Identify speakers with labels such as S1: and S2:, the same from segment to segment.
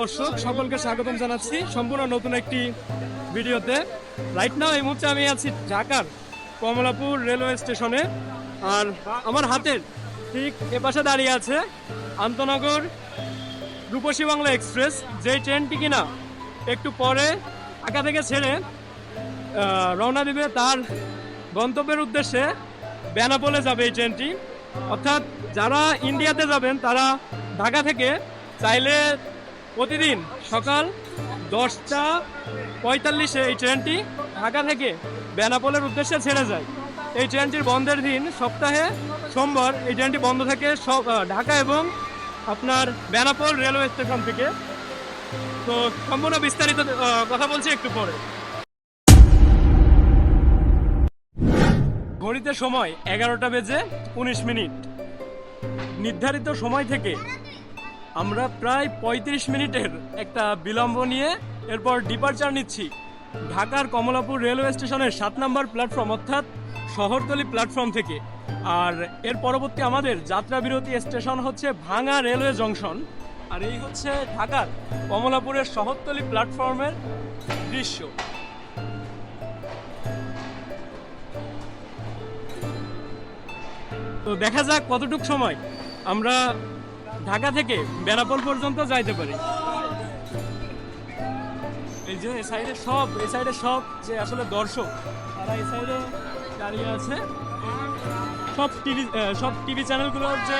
S1: দর্শক, সকলকে স্বাগতম জানাচ্ছি সম্পূর্ণ নতুন একটি ভিডিওতে। রাইট নাও এই মুহূর্তে আমি আছি ঢাকার কমলাপুর রেলওয়ে স্টেশনে। আর আমার হাতের ঠিক এ পাশে দাঁড়িয়ে আছে আন্তনগর রূপসী বাংলা এক্সপ্রেস। যেই ট্রেনটি কিনা একটু পরে ঢাকা থেকে ছেড়ে রওনা দিবে তার গন্তব্যের উদ্দেশ্যে বেনাপোলে যাবে এই ট্রেনটি। অর্থাৎ যারা ইন্ডিয়াতে যাবেন, তারা ঢাকা থেকে চাইলে প্রতিদিন সকাল দশটা পঁয়তাল্লিশে এই ট্রেনটি ঢাকা থেকে বেনাপোলের উদ্দেশ্যে ছেড়ে যায়। এই ট্রেনটির বন্ধের দিন সপ্তাহে সোমবার এই ট্রেনটি বন্ধ থাকে সব ঢাকা এবং আপনার বেনাপোল রেলওয়ে স্টেশন থেকে। তো সম্পূর্ণ বিস্তারিত কথা বলছি একটু পরে। ঘড়িতে সময় এগারোটা বেজে উনিশ মিনিট। নির্ধারিত সময় থেকে আমরা প্রায় পঁয়ত্রিশ মিনিটের একটা বিলম্ব নিয়ে এরপর ডিপারচার নিচ্ছি। ঢাকার কমলাপুর রেলওয়ে স্টেশনের সাত নম্বর প্ল্যাটফর্ম অর্থাৎ শহরতলি প্ল্যাটফর্ম থেকে। আর এর পরবর্তী আমাদের যাত্রা বিরতি স্টেশন হচ্ছে ভাঙা রেলওয়ে জংশন। আর এই হচ্ছে ঢাকার কমলাপুরের শহরতলি প্ল্যাটফর্মের দৃশ্য। তো দেখা যাক কতটুক সময় আমরা ঢাকা থেকে বেনাপোল পর্যন্ত যাইতে পারি। এই যে, এই সাইডে সব, এই সাইডে সব যে আসলে দর্শক, তারা এই সাইডে দাঁড়িয়ে আছে। সব টিভি সব টিভি চ্যানেলগুলোর যে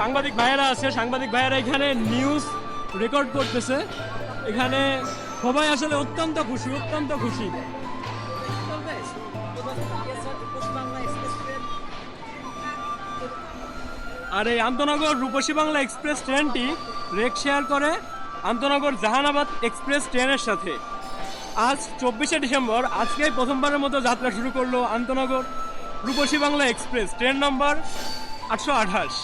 S1: সাংবাদিক ভাইয়েরা আছে, সাংবাদিক ভাইয়েরা এখানে নিউজ রেকর্ড করতেছে। এখানে সবাই আসলে অত্যন্ত খুশি অত্যন্ত খুশি। আর এই আন্তনগর রূপসী বাংলা এক্সপ্রেস ট্রেনটি রেক শেয়ার করে আন্তনগর জাহানাবাদ এক্সপ্রেস ট্রেনের সাথে। আজ চব্বিশে ডিসেম্বর, আজকেই প্রথমবারের মতো যাত্রা শুরু করল আন্তনগর Rupshi Bangla express, train number আটশো আঠাশ।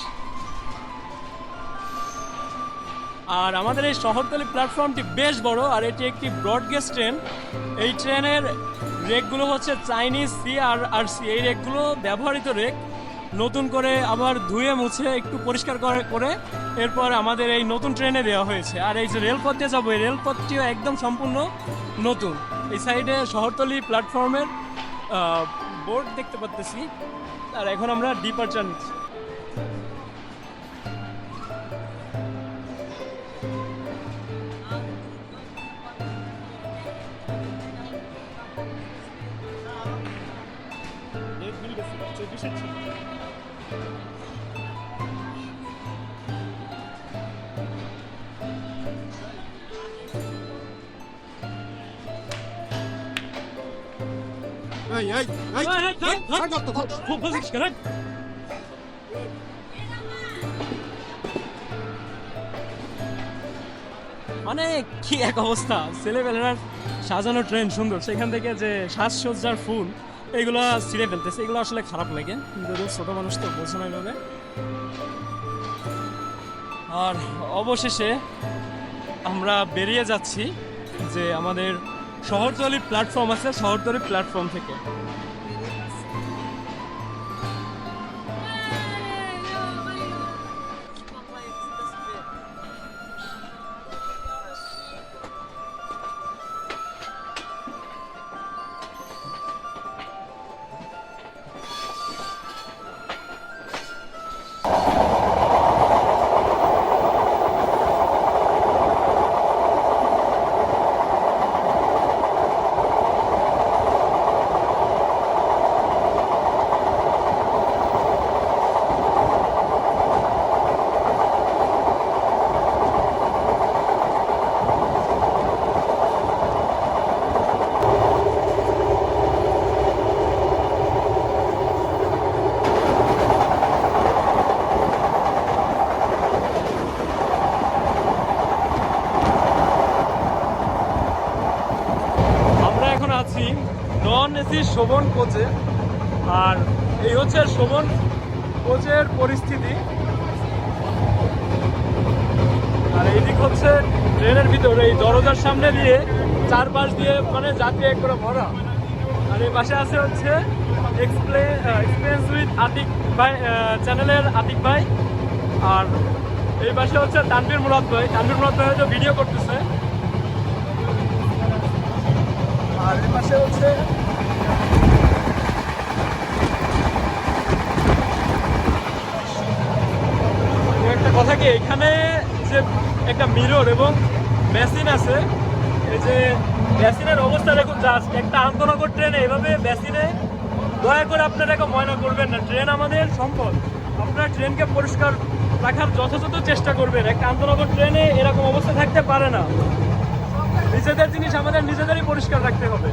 S1: আর আমাদের এই শহরতলি প্ল্যাটফর্মটি বেশ বড়, আর এটি একটি ব্রডগেজ ট্রেন। এই ট্রেনের রেকগুলো হচ্ছে Chinese C R R C এই রেকগুলো ব্যবহৃত রেক। নতুন করে আবার ধুয়ে মুছে একটু পরিষ্কার করে করে এরপর আমাদের এই নতুন ট্রেনে দেওয়া হয়েছে। আর এই যে রেলপথ দিয়ে যাব, এই রেলপথটিও একদম সম্পূর্ণ নতুন। এই সাইডে শহরতলি প্ল্যাটফর্মের বোর্ড দেখতে পাচ্তেছি আর এখন আমরা ডিপারচার নিচ্ছি। চব্বিশের ছিল
S2: এই এই এই।
S1: খুব কেন মানে কি এক অবস্থা ছেলেবেলার সাজানো ট্রেন সুন্দর সেখান থেকে যে সাজসজ্জার ফুল এইগুলো ছিঁড়ে ফেলতেছে এগুলো আসলে খারাপ লাগে কিন্তু ছোট মানুষ তো বোঝে না এভাবে আর অবশেষে আমরা বেরিয়ে যাচ্ছি যে আমাদের শহরতলি প্ল্যাটফর্ম আছে শহরতলি প্ল্যাটফর্ম থেকে। এসি শোভন কোচে। আর এই হচ্ছে শোভন কোচের পরিস্থিতি। আর এইদিক হচ্ছে ট্রেনের ভিতরে, এই দরজার সামনে দিয়ে চারপাশ দিয়ে মানে যাত্রী করে ভরা। আর এই পাশে আছে হচ্ছে এক্সপ্লেন এক্সপিরিয়েন্স উইথ আতিক ভাই চ্যানেলের আতিক ভাই। আর এই পাশে হচ্ছে তানভীর মুরাদ ভাই। তানভীর মুরাদ ভাই ভিডিও করতেছে। আর এই পাশে হচ্ছে এবং একটা কথা কি এখানে যে একটা মিরর এবং মেশিন আছে, এই যে মেশিনের অবস্থা দেখুন জাস্ট একটা আন্তনগর ট্রেনে এভাবে মেশিনে দয়া করে আপনারা ময়না করবেন না। ট্রেন আমাদের সম্পদ। আপনারা ট্রেনকে পরিষ্কার রাখার যথাযথ চেষ্টা করবেন। একটা আন্তনগর ট্রেনে এরকম অবস্থা থাকতে পারে না। নিজেদের জিনিস আমাদের নিজেদেরই পরিষ্কার রাখতে হবে।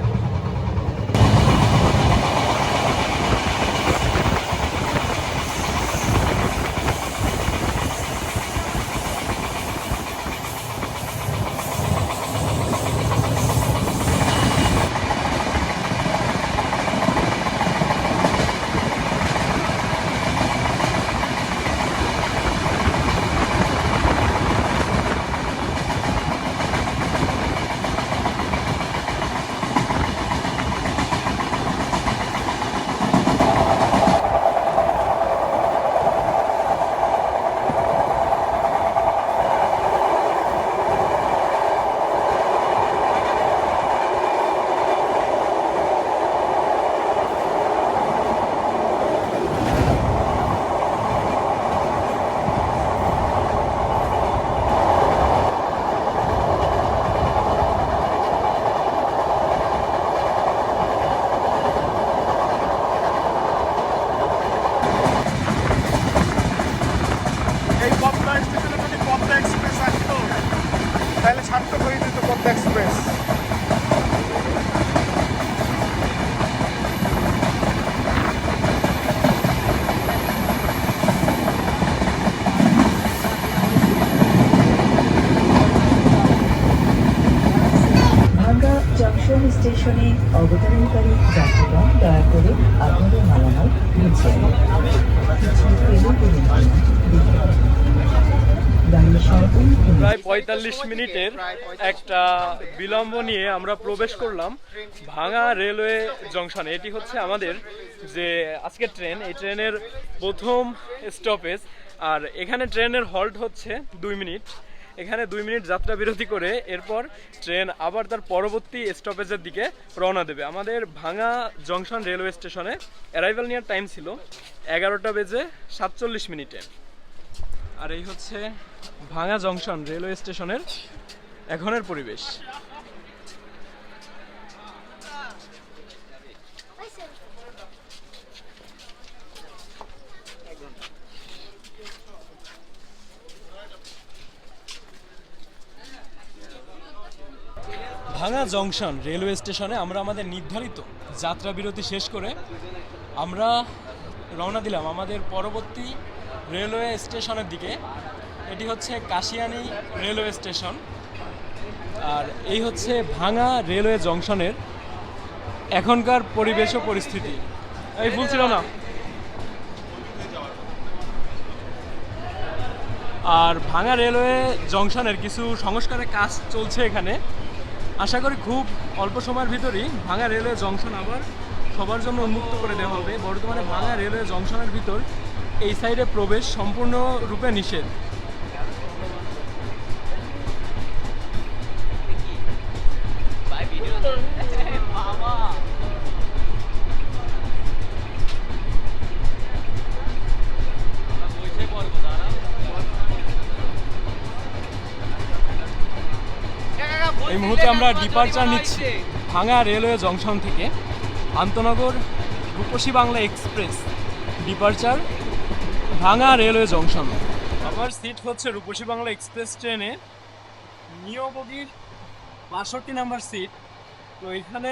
S1: পঁয়তাল্লিশ মিনিটের একটা বিলম্ব নিয়ে আমরা প্রবেশ করলাম ভাঙা রেলওয়ে জংশনে। এটি হচ্ছে আমাদের যে আজকের ট্রেন, এই ট্রেনের প্রথম স্টপেজ। আর এখানে ট্রেনের হল্ট হচ্ছে দুই মিনিট। এখানে দুই মিনিট যাত্রা বিরতি করে এরপর ট্রেন আবার তার পরবর্তী স্টপেজের দিকে রওনা দেবে। আমাদের ভাঙা জংশন রেলওয়ে স্টেশনে অ্যারাইভাল নেওয়ার টাইম ছিল এগারোটা বেজে সাতচল্লিশ মিনিটে। আর এই হচ্ছে ভাঙা জংশন রেলওয়ে স্টেশনের এখনের পরিবেশ। ভাঙা জংশন রেলওয়ে স্টেশনে আমরা আমাদের নির্ধারিত যাত্রা বিরতি শেষ করে আমরা রওনা দিলাম আমাদের পরবর্তী রেলওয়ে স্টেশনের দিকে। এটি হচ্ছে কাশিয়ানি রেলওয়ে স্টেশন। আর এই হচ্ছে ভাঙা রেলওয়ে জংশনের এখনকার পরিবেশ ও পরিস্থিতি। এই ভুল ছিল না। আর ভাঙা রেলওয়ে জংশনের কিছু সংস্কারের কাজ চলছে এখানে। আশা করি খুব অল্প সময়ের ভিতরেই ভাঙা রেলওয়ে জংশন আবার সবার জন্য উন্মুক্ত করে দেওয়া হবে। বর্তমানে ভাঙা রেলওয়ে জংশনের ভিতর এই সাইডে প্রবেশ সম্পূর্ণরূপে নিষেধ। এই মুহূর্তে আমরা ডিপার্চার নিচ্ছি ভাঙা রেলওয়ে জংশন থেকে। আন্তনগর Rupshi Bangla express departure Bhanga railway junction. আমার সিট হচ্ছে রূপসী বাংলা এক্সপ্রেস ট্রেনে। নিয়মবগির বাষট্টি নাম্বার সিট। তো এখানে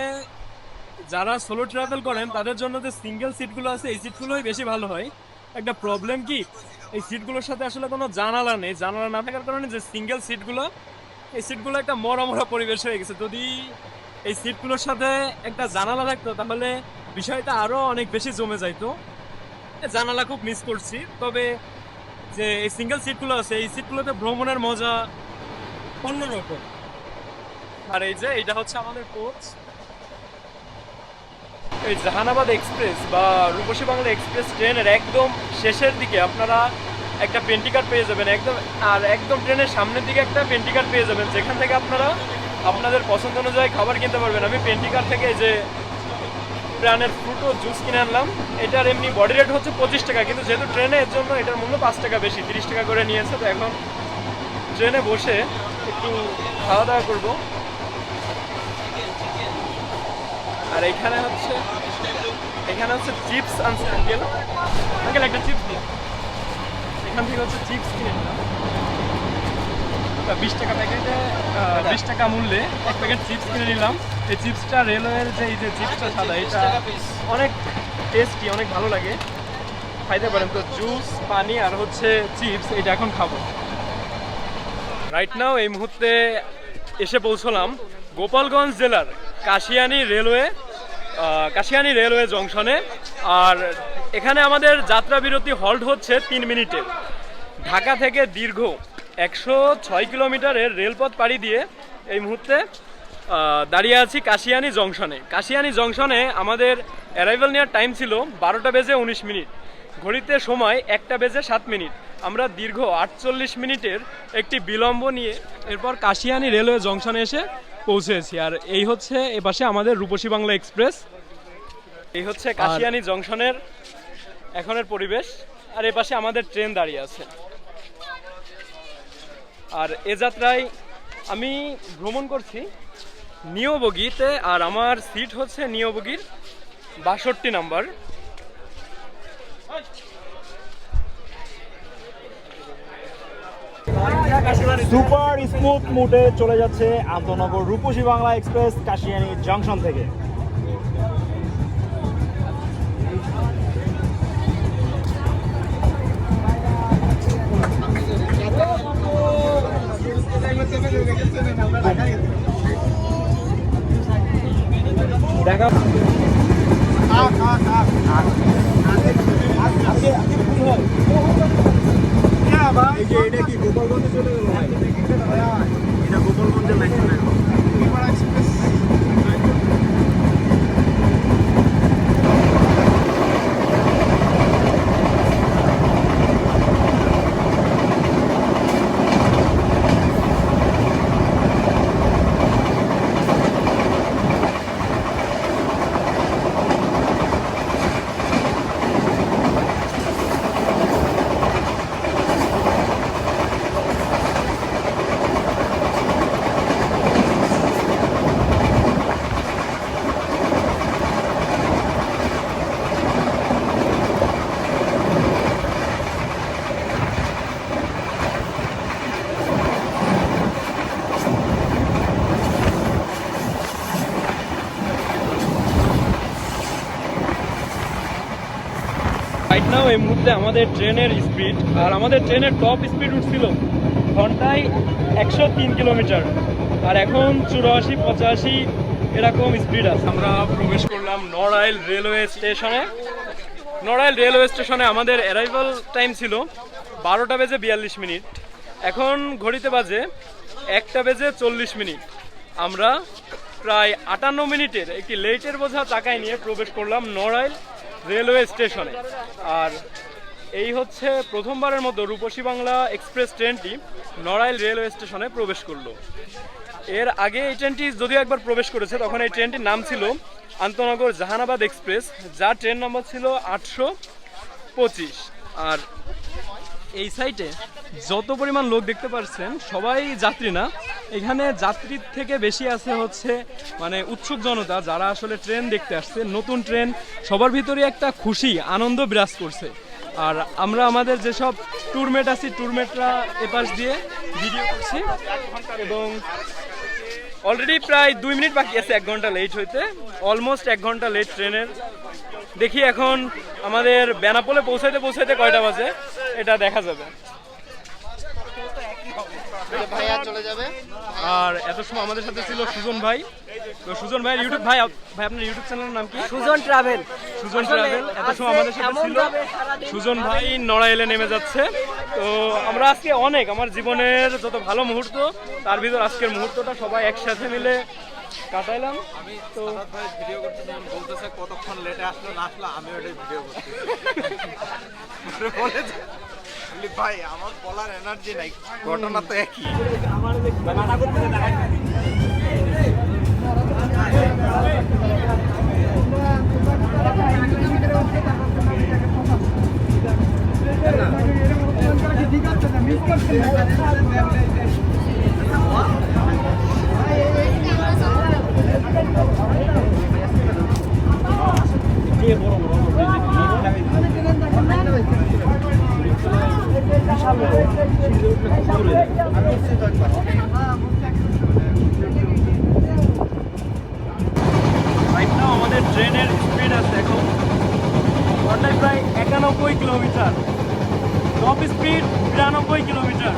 S1: যারা সোলো ট্রাভেল করেন, তাদের জন্য যে সিঙ্গেল সিটগুলো আছে, এই সিটগুলোই বেশি ভালো হয়। একটা প্রবলেম কি? এই সিটগুলোর সাথে আসলে কোনো জানালা নেই। জানালা না থাকার কারণে যে সিঙ্গেল সিটগুলো এই সিটগুলো একটা মরা মরা পরিবেশ হয়ে গেছে। যদি এই সিটগুলোর সাথে একটা জানালা থাকতো, তাহলে বিষয়টা আরও অনেক বেশি জমে যাইতো। জানালা খুব মিস করছি। তবে যে এই সিঙ্গেল সিটগুলো আছে, এই সিটগুলোতে ভ্রমণের মজা অন্যরকম। আর এই যে এটা হচ্ছে আমাদের কোচ এই জাহানাবাদ এক্সপ্রেস বা রূপসী বাংলা এক্সপ্রেস ট্রেনের একদম শেষের দিকে আপনারা একটা পেন্টিকার পেয়ে যাবেন। একদম, আর একদম ট্রেনের সামনের দিকে একটা পেন্টিকার পেয়ে যাবেন। যেখান থেকে আপনারা আপনাদের পছন্দ অনুযায়ী খাবার কিনতে পারবেন। আমি পেন্টিকার থেকে যে প্রাণের ফ্রুট জুস কিনে আনলাম। এটার এমনি বডি রেট হচ্ছে পঁচিশ টাকা, কিন্তু যেহেতু ট্রেনে এর জন্য এটার মূল্য পাঁচ টাকা বেশি, তিরিশ টাকা করে নিয়েছে, তো এখন ট্রেনে বসে একটু খাওয়া দাওয়া করব। আর এখানে হচ্ছে এখানে হচ্ছে চিপস আনছে আঙ্কেল আঙ্কেল একটা চিপস দিন। এখান থেকে হচ্ছে চিপস কিনে নিলাম। বিশ টাকা প্যাকেটে বিশ টাকা মূল্যে এক প্যাকেট চিপস কিনে নিলাম। এই চিপসটা রেলওয়ের যে এই যে চিপসটা সাদা এটা অনেক টেস্টি অনেক ভালো লাগে। খাইতে পারেন। তো জুস পানি আর হচ্ছে চিপস এটা এখন খাব। রাইট নাও এই মুহূর্তে এসে পৌঁছলাম গোপালগঞ্জ জেলার কাশিয়ানি রেলওয়ে কাশিয়ানি রেলওয়ে জংশনে। আর এখানে আমাদের যাত্রা বিরতি হল্ট হচ্ছে তিন মিনিটের ঢাকা থেকে দীর্ঘ একশো ছয় কিলোমিটারের রেলপথ পাড়ি দিয়ে এই মুহূর্তে দাঁড়িয়ে আছি কাশিয়ানি জংশনে। কাশিয়ানি জংশনে আমাদের অ্যারাইভাল নেওয়ার টাইম ছিল বারোটা বেজে উনিশ মিনিট। ঘড়িতে সময় একটা বেজে সাত মিনিট। আমরা দীর্ঘ আটচল্লিশ মিনিটের একটি বিলম্ব নিয়ে এরপর কাশিয়ানি রেলওয়ে জংশনে এসে পৌঁছেছি। আর এই হচ্ছে এপাশে আমাদের রূপসী বাংলা এক্সপ্রেস। এই হচ্ছে কাশিয়ানি জংশনের এখনের পরিবেশ। আর এপাশে আমাদের ট্রেন দাঁড়িয়ে আছে। আর এ যাত্রায় আমি ভ্রমণ করছি নিয়বগিতে, আর আমার সিট হচ্ছে নিয়বগির বাষট্টি নাম্বার।
S3: সুপার স্মুথ মুডে চলে যাচ্ছে আন্তনগর রূপসী বাংলা এক্সপ্রেস কাশিয়ানি জংশন থেকে। দেখা এটা কি গোপালগঞ্জে চলে গেল ভাই? এটা গোপালগঞ্জের লাইন
S1: এই মুহূর্তে আমাদের ট্রেনের স্পিড আর আমাদের ট্রেনের টপ স্পিড উঠছিল ঘন্টায় একশো তিন কিলোমিটার আর এখন চুরাশি পঁচাশি এরকম স্পিড আছে। আমরা প্রবেশ করলাম নড়াইল রেলওয়ে স্টেশনে নড়াইল রেলওয়ে স্টেশনে আমাদের অ্যারাইভাল টাইম ছিল বারোটা বেজে বিয়াল্লিশ মিনিট। এখন ঘড়িতে বাজে একটা বেজে চল্লিশ মিনিট। আমরা প্রায় আটান্ন মিনিটের একটি লেটের বোঝা চাকায় নিয়ে প্রবেশ করলাম নড়াইল রেলওয়ে স্টেশনে। আর এই হচ্ছে প্রথমবারের মতো রূপসী বাংলা এক্সপ্রেস ট্রেনটি নড়াইল রেলওয়ে স্টেশনে প্রবেশ করল। এর আগে এই ট্রেনটি যদিও একবার প্রবেশ করেছে, তখন এই ট্রেনটির নাম ছিল আন্তনগর জাহানাবাদ এক্সপ্রেস, যার ট্রেন নম্বর ছিল আটশো পঁচিশ। আর এই সাইটে যত পরিমাণ লোক দেখতে পাচ্ছেন সবাই যাত্রী না। এখানে যাত্রীর থেকে বেশি আছে হচ্ছে মানে উৎসুক জনতা যারা আসলে ট্রেন দেখতে আসছে, নতুন ট্রেন, সবার ভিতরে একটা খুশি, আনন্দ বিরাজ করছে। আর আমরা আমাদের যেসব ট্যুরমেট আছি ট্যুরমেটরা এপাশ দিয়ে ভিডিও করছি। এবং অলরেডি প্রায় দুই মিনিট বাকি আছে, এক ঘণ্টা লেট হইতে। অলমোস্ট এক ঘণ্টা লেট ট্রেনের দেখি এখন আমাদের বেনাপোলে পৌঁছাইতে পৌঁছাইতে কয়টা বাজে? এটা দেখা যাবে। আর এত সময় আমাদের সাথে ছিল সুজন ভাই। তো সুজন ভাই ইউটিউব ভাই ভাই আপনার ইউটিউব চ্যানেলের নাম কি?
S4: সুজন ট্রাভেল
S1: সুজন ট্রাভেল এত সময় আমাদের সাথে ছিল। সুজন ভাই নড়াইলে নেমে যাচ্ছে। তো আমরা আজকে অনেক আমার জীবনের যত ভালো মুহূর্ত তার ভিতর আজকের মুহূর্তটা সবাই একসাথে মিলে কাটাইলাম। তো
S5: ভিডিও করতে যখন বলতেছে কতক্ষণ লেটে আসলো না আসলো? আমি ওটাই ভিডিও করছি বলেছে
S2: ভাই আমার বলার এনার্জি নাই। ঘটনা তো একই।
S1: Right kilometre. টপ স্পিড বিরানব্বই কিলোমিটার।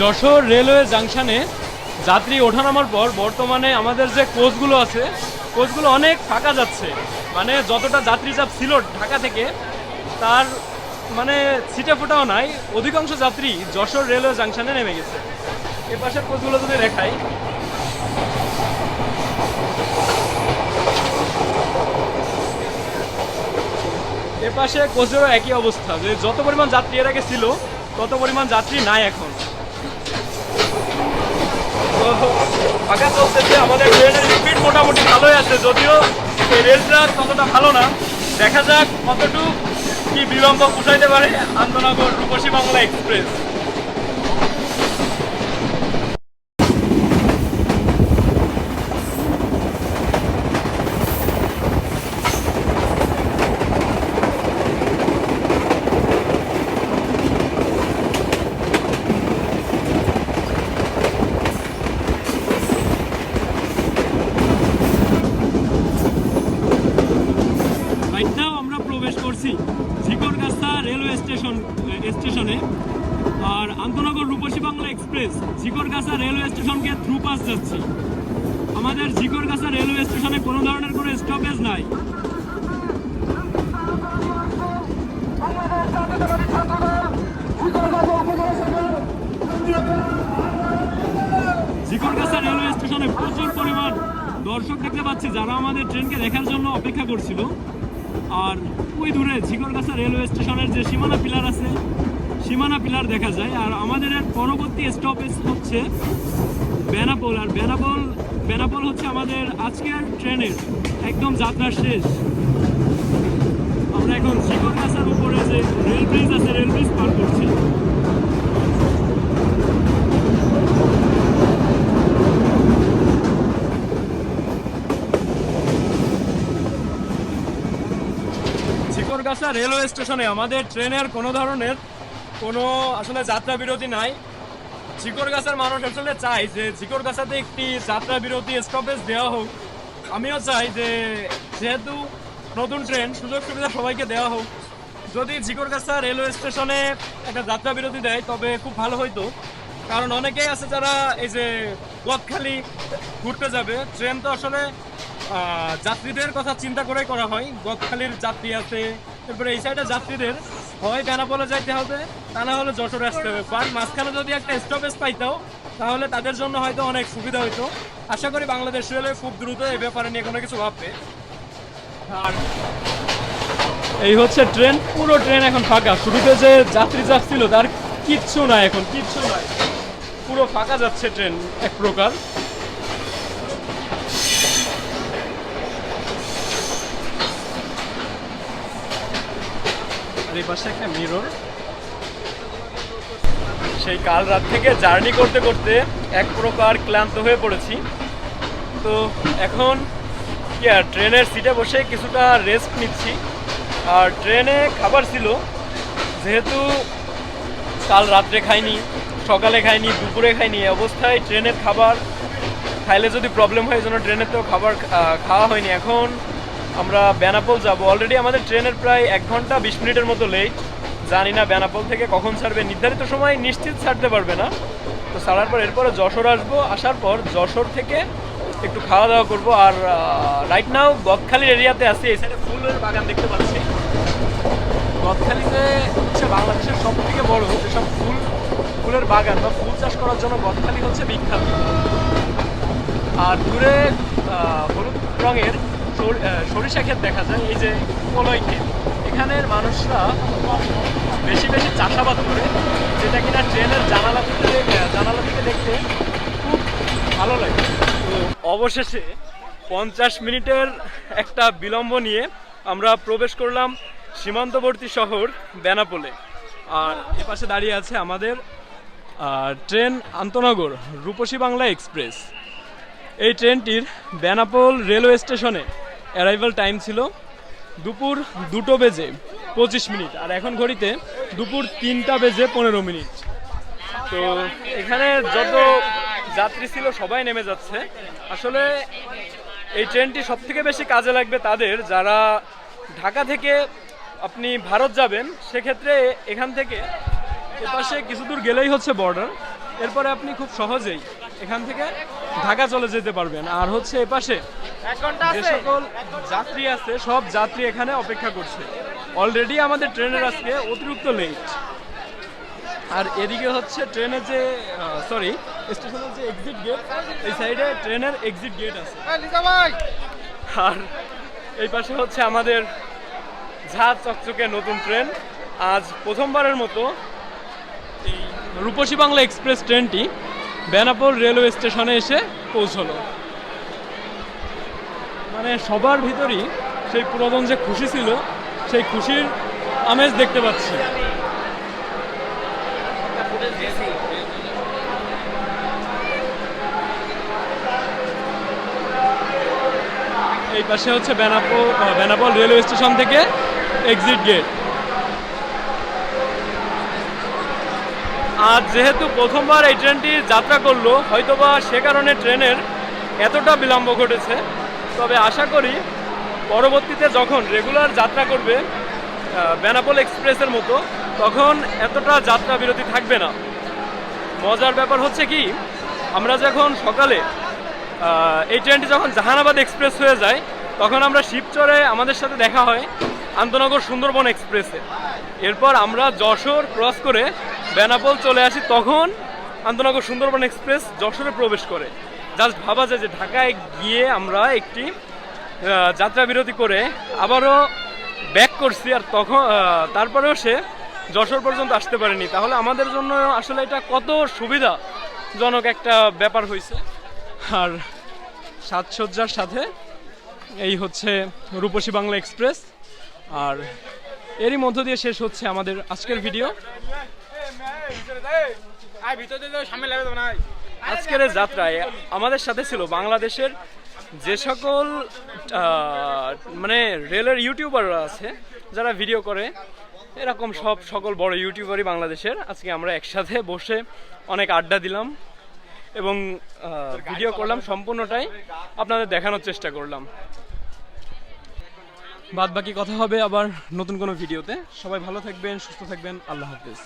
S1: যশোর রেলওয়ে জাংশনে যাত্রী ওঠানামার পর বর্তমানে আমাদের যে কোচগুলো আছে, কোচগুলো অনেক ফাঁকা যাচ্ছে। মানে যতটা যাত্রী চাপ ছিল ঢাকা থেকে, তার মানে সিটে ফোটাও নাই। অধিকাংশ যাত্রী যশোর রেলওয়ে জাংশনে নেমে গেছে। এ পাশের কোচগুলো যদি দেখাই। এ পাশে কোচেরও একই অবস্থা, যে যত পরিমাণ যাত্রী এর আগে ছিল, তত পরিমাণ যাত্রী নাই এখন। ফাঁকা চলতেছে আমাদের ট্রেনের স্পিড মোটামুটি ভালোই আছে, যদিও এই রেলটা ততটা ভালো না। দেখা যাক কতটুকু কি বিলম্ব পুষাইতে পারে আন্তনগর Rupshi Bangla express right now আমরা প্রবেশ করছি ঝিকরগাছা রেলওয়ে স্টেশন স্টেশনে আর আন্তনগর রূপসী বাংলা এক্সপ্রেস ঝিকরগাছা রেলওয়ে স্টেশনকে থ্রু পাস যাচ্ছি আমাদের ঝিকরগাছা রেলওয়ে স্টেশনে কোনো ধরনের কোনো স্টপেজ নাই ঝিকরগাছা রেলওয়ে স্টেশনে প্রচুর পরিমাণ দর্শক দেখতে পাচ্ছি যারা আমাদের ট্রেনকে দেখার জন্য অপেক্ষা করছিল। আর ওই দূরে ঝিকরগাছা রেলওয়ে স্টেশনের যে সীমানা পিলার আছে, সীমানা পিলার দেখা যায়। আর আমাদের এর পরবর্তী স্টপেজ হচ্ছে বেনাপোল। আর বেনাপোল বেনাপোল হচ্ছে আমাদের আজকের ট্রেনের একদম যাত্রা শেষ। আমরা এখন ঝিকরগাছার উপরে যে রেল ব্রিজ আছে, রেল ব্রিজ পার করছি। ঝিকরগাছা রেলওয়ে স্টেশনে আমাদের ট্রেনের কোনো ধরনের কোনো আসলে যাত্রা বিরতি নাই। ঝিকরগাছার মানুষ আসলে চাই যে ঝিকরগাছাতে একটি যাত্রা বিরতি স্টপেজ দেওয়া হোক। আমিও চাই যে যেহেতু নতুন ট্রেন, সুযোগ সুবিধা সবাইকে দেওয়া হোক। যদি ঝিকরগাছা রেলওয়ে স্টেশনে একটা যাত্রা বিরতি দেয়, তবে খুব ভালো হইতো। কারণ অনেকেই আছে যারা এই যে গদখালি ঘুরতে যাবে, ট্রেন তো আসলে যাত্রীদের কথা চিন্তা করেই করা হয়। গদখালির যাত্রী আছে তারপরে এই সাইডে যাত্রীদের হয় বেনাপোলে যাইতে হবে, তা না হলে যশোরে আসতে হবে। বাট মাঝখানে যদি একটা স্টপেজ পাইতো তাহলে তাদের জন্য হয়তো অনেক সুবিধা হতো আশা করি বাংলাদেশ রেলওয়ে খুব দ্রুত এই ব্যাপারে নিয়ে কোনো কিছু ভাববে। আর এই হচ্ছে ট্রেন, পুরো ট্রেন এখন ফাঁকা। শুরুতে যে যাত্রী চাপ ছিল তার কিচ্ছু নাই এখন, কিচ্ছু নাই। পুরো ফাঁকা যাচ্ছে ট্রেন, এক প্রকার। এই পাশে একটা মিরর সেই কাল রাত থেকে জার্নি করতে করতে এক প্রকার ক্লান্ত হয়ে পড়েছি। তো এখন কি আর, ট্রেনের সিটে বসে কিছুটা রেস্ট নিচ্ছি। আর ট্রেনে খাবার ছিল, যেহেতু কাল রাত্রে খাইনি, সকালে খাইনি, দুপুরে খাইনি অবস্থায় ট্রেনের খাবার খাইলে যদি প্রবলেম হয়, এই জন্য ট্রেনের তো খাবার খাওয়া হয়নি। এখন আমরা বেনাপোল যাব। অলরেডি আমাদের ট্রেনের প্রায় এক ঘণ্টা, বিশ মিনিটের মতো লেট জানি না বেনাপোল থেকে কখন ছাড়বে। নির্ধারিত সময় নিশ্চিত ছাড়তে পারবে না। তো ছাড়ার পর এরপরে যশোর আসব। আসার পর যশোর থেকে একটু খাওয়া দাওয়া করব। আর রাইট নাও বকখালির এরিয়াতে আছি। এই সাইডে ফুলের বাগান দেখতে পাচ্ছি। গদখালিতে হচ্ছে বাংলাদেশের সব থেকে বড় যেসব ফুল, ফুলের বাগান বা ফুল চাষ করার জন্য গদখালি হচ্ছে বিখ্যাত। আর দূরে হলুদ রঙের সরিষা ক্ষেত দেখা যায়, এই যে কলই ক্ষেত। এখানের মানুষরা বেশি বেশি চাষাবাদ করে, যেটা কিনা ট্রেনের জানালা থেকে জানালা থেকে দেখতে খুব ভালো লাগে। তো অবশেষে পঞ্চাশ মিনিটের একটা বিলম্ব নিয়ে আমরা প্রবেশ করলাম সীমান্তবর্তী শহর বেনাপোলে। আর এপাশে দাঁড়িয়ে আছে আমাদের ট্রেন আন্তনগর, রূপসী বাংলা এক্সপ্রেস। এই ট্রেনটির বেনাপোল রেলওয়ে স্টেশনে অ্যারাইভাল টাইম ছিল দুপুর দুটো বেজে পঁচিশ মিনিট। আর এখন ঘড়িতে দুপুর তিনটা বেজে পনেরো মিনিট। তো এখানে যত যাত্রী ছিল সবাই নেমে যাচ্ছে। আসলে এই ট্রেনটি সব থেকে বেশি কাজে লাগবে তাদের। যারা ঢাকা থেকে আপনি ভারত যাবেন, সেক্ষেত্রে এখান থেকে এপাশে কিছু দূর গেলেই হচ্ছে বর্ডার এরপরে আপনি খুব সহজেই এখান থেকে ঢাকা চলে যেতে পারবেন। আর হচ্ছে এপাশে যে সকল যাত্রী আছে সব যাত্রী এখানে অপেক্ষা করছে। অলরেডি আমাদের ট্রেনের আজকে অতিরিক্ত লেট আর এদিকে হচ্ছে ট্রেনের যে সরি স্টেশনের যে এক্সিট গেট এই সাইডে ট্রেনের এক্সিট গেট আছে। আর এই পাশে হচ্ছে আমাদের ঝাঁ চকচকে নতুন ট্রেন। আজ প্রথমবারের মতো এই রূপসী বাংলা এক্সপ্রেস ট্রেনটি বেনাপোল রেলওয়ে স্টেশনে এসে পৌঁছলো। মানে সবার ভিতরই সেই পুরাতন যে খুশি ছিল, সেই খুশির আমেজ দেখতে পাচ্ছি। এই পাশে হচ্ছে বেনাপোল বেনাপোল রেলওয়ে স্টেশন থেকে এক্সিট গেট আজ যেহেতু প্রথমবার এই ট্রেনটি যাত্রা করল, হয়তোবা সে কারণে ট্রেনের এতটা বিলম্ব ঘটেছে। তবে আশা করি পরবর্তীতে যখন রেগুলার যাত্রা করবে বেনাপোল এক্সপ্রেসের মতো, তখন এতটা যাত্রা বিরতি থাকবে না। মজার ব্যাপার হচ্ছে কি, আমরা যখন সকালে এই ট্রেনটি যখন জাহানাবাদ এক্সপ্রেস হয়ে যায়, তখন আমরা শিবচরে আমাদের সাথে দেখা হয় আন্তনগর সুন্দরবন এক্সপ্রেসে। এরপর আমরা যশোর ক্রস করে বেনাপোল চলে আসি তখন আন্তনগর সুন্দরবন এক্সপ্রেস যশোরে প্রবেশ করে। জাস্ট ভাবা যায় যে ঢাকায় গিয়ে আমরা একটি যাত্রা বিরতি করে আবারও ব্যাক করছি আর তখন তারপরেও সে যশোর পর্যন্ত আসতে পারেনি। তাহলে আমাদের জন্য আসলে এটা কত সুবিধাজনক একটা ব্যাপার হয়েছে। আর সাজসজ্জার সাথে এই হচ্ছে রূপসী বাংলা এক্সপ্রেস। আর এরই মধ্য দিয়ে শেষ হচ্ছে আমাদের আজকের ভিডিও আজকের যাত্রায় আমাদের সাথে ছিল বাংলাদেশের যে সকল মানে রেলের ইউটিউবাররা আছে, যারা ভিডিও করে, এরকম সব সকল বড় ইউটিউবারই বাংলাদেশের। আজকে আমরা একসাথে বসে অনেক আড্ডা দিলাম এবং ভিডিও করলাম সম্পূর্ণটাই। আপনাদের দেখানোর চেষ্টা করলাম। বাদ বাকি কথা হবে আবার নতুন কোনো ভিডিওতে। সবাই ভালো থাকবেন, সুস্থ থাকবেন। আল্লাহ হাফিজ।